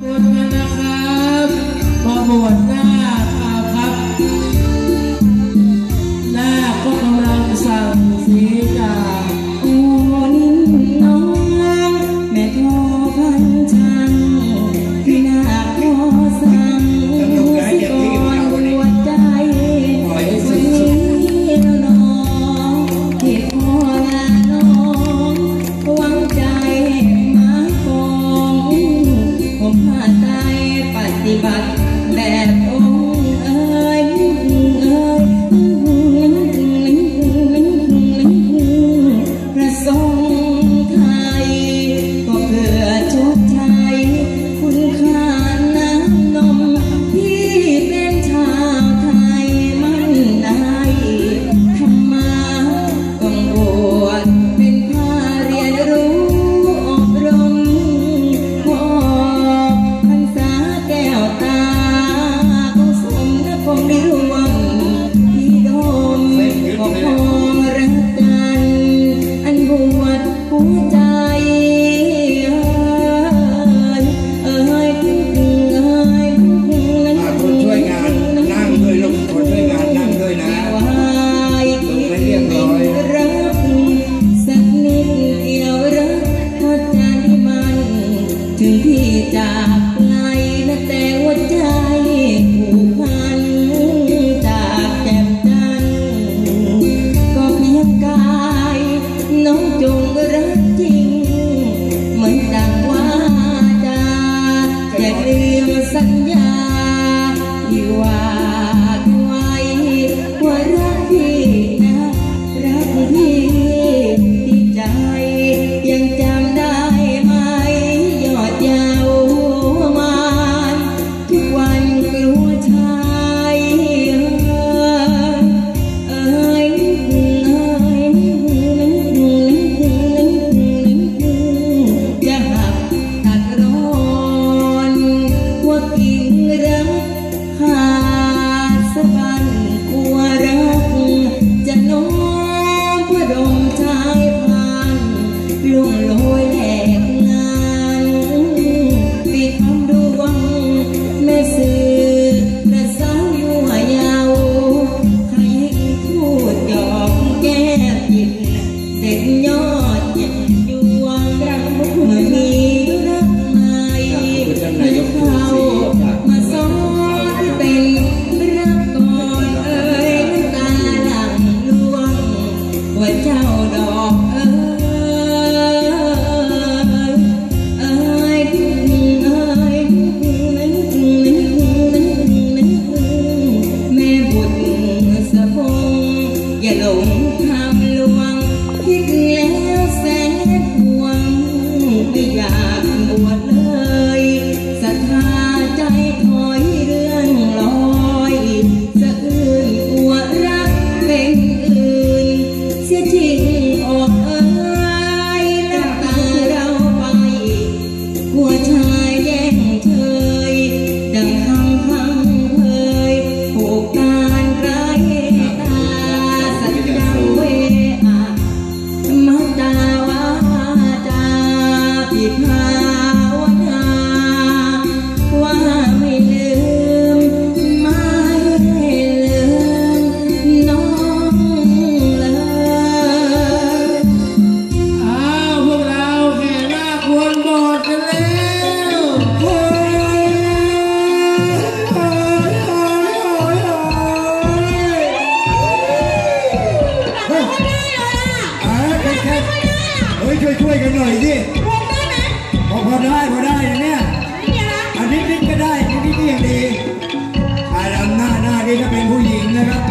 นะครับมาบวชหน้ let go. puta. hồi กันหน่อยสิวงได้ไหมพอพอได้พอได้นะเนี่ย ไม่มีะอันนี้นิดก็ได้นิดนิดก็ยังดีอารำหน้าหน้านี่ถ้าเป็นผู้หญิงนะครับ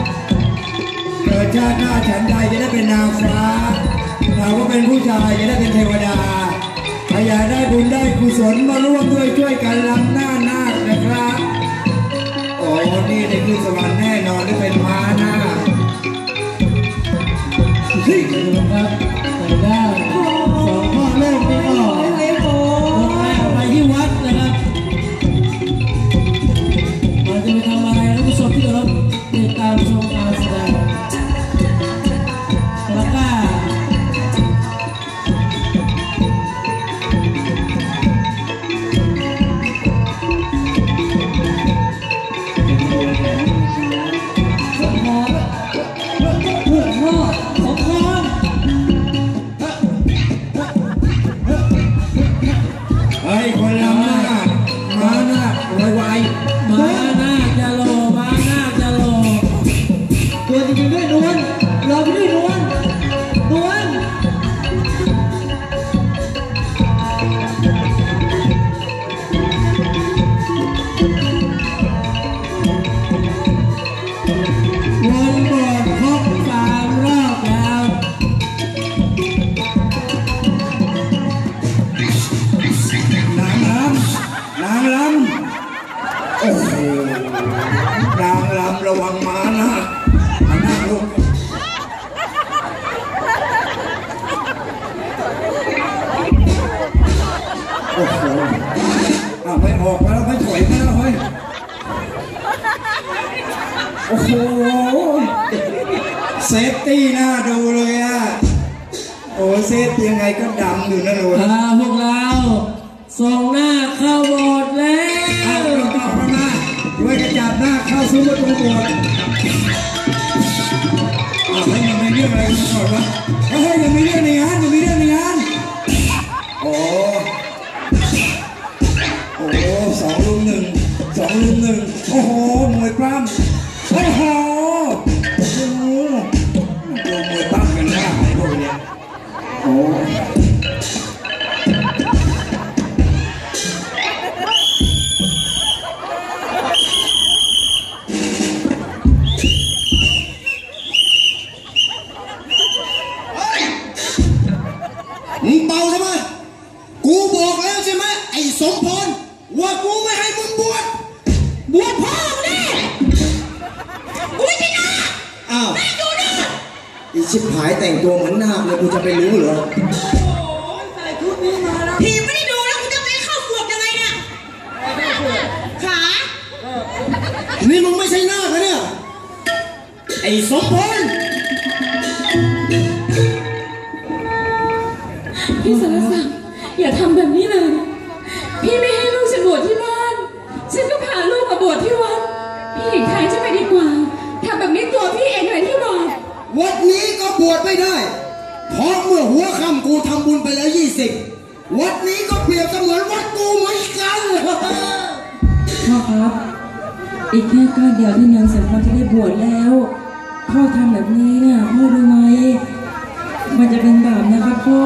เกิดชาติหน้าฉันใดจะได้เป็นนางฟ้าเราก็เป็นผู้ชายจะได้เป็นเทวดาใครอยากได้บุญได้กุศลมาร่วมด้วยช่วยกันรำหน้าหน้านะครับ โอ้นี่ได้ขึ้นสวรรค์แน่นอนได้เป็นม้าหน้า Thank you. โอ้โหเอาไม่ออกมาแล้วไม่ถอยมาแล้วเฮ้ย โอ้โห เซฟตี้หน้าดูเลยอะ โอ้เซฟยังไงก็ดำอยู่นะลูกพาพวกเรา ส่งหน้าเข้าโบสถ์แล้เอาวเราต่อเข้ามาด้วยกระจับหน้าเข้าซุ้มประตูโบสถ์ องลุมหนึ่งโอ้โหมวยปล้ำโอ้โหา ชิบหายแต่งตัวเหมือนนาคเลยกูจะไปรู้เหรอผีไม่ได้ดูแล้วกูจะไปเข้าเฟือกยังไงเนี่ยขานี่มึงไม่ใช่นาคนะเนี่ย ไอ้สมพรพี่สารศักดิ์อย่าทำแบบนี้เลย พี่ไม่ให้ ไม่ได้ เพราะเมื่อหัวค่ำกูทำบุญไปแล้วยี่สิบวัดนี้ก็เปรียบเสมือนวัดกูเหมือนกันพ่อครับ อีกแค่ก้าวเดียวที่นางสมพรจะได้บวชแล้วพ่อทำแบบนี้เนี่ยพ่อรู้ไหมมันจะเป็นบาปนะครับพ่อ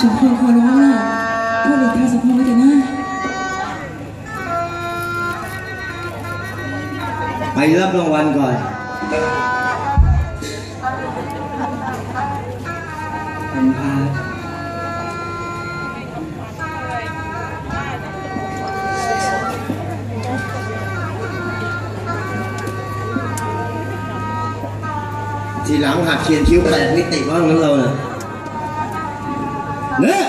สมพรขอร้องนะพ่อหลีกทางสมพรไปเถอะนะไปรับรางวัลก่อน ผมพาทีหลังหัดเขียนคิ้วแปดมิติบ้างนั้นเราเนะเนี่ย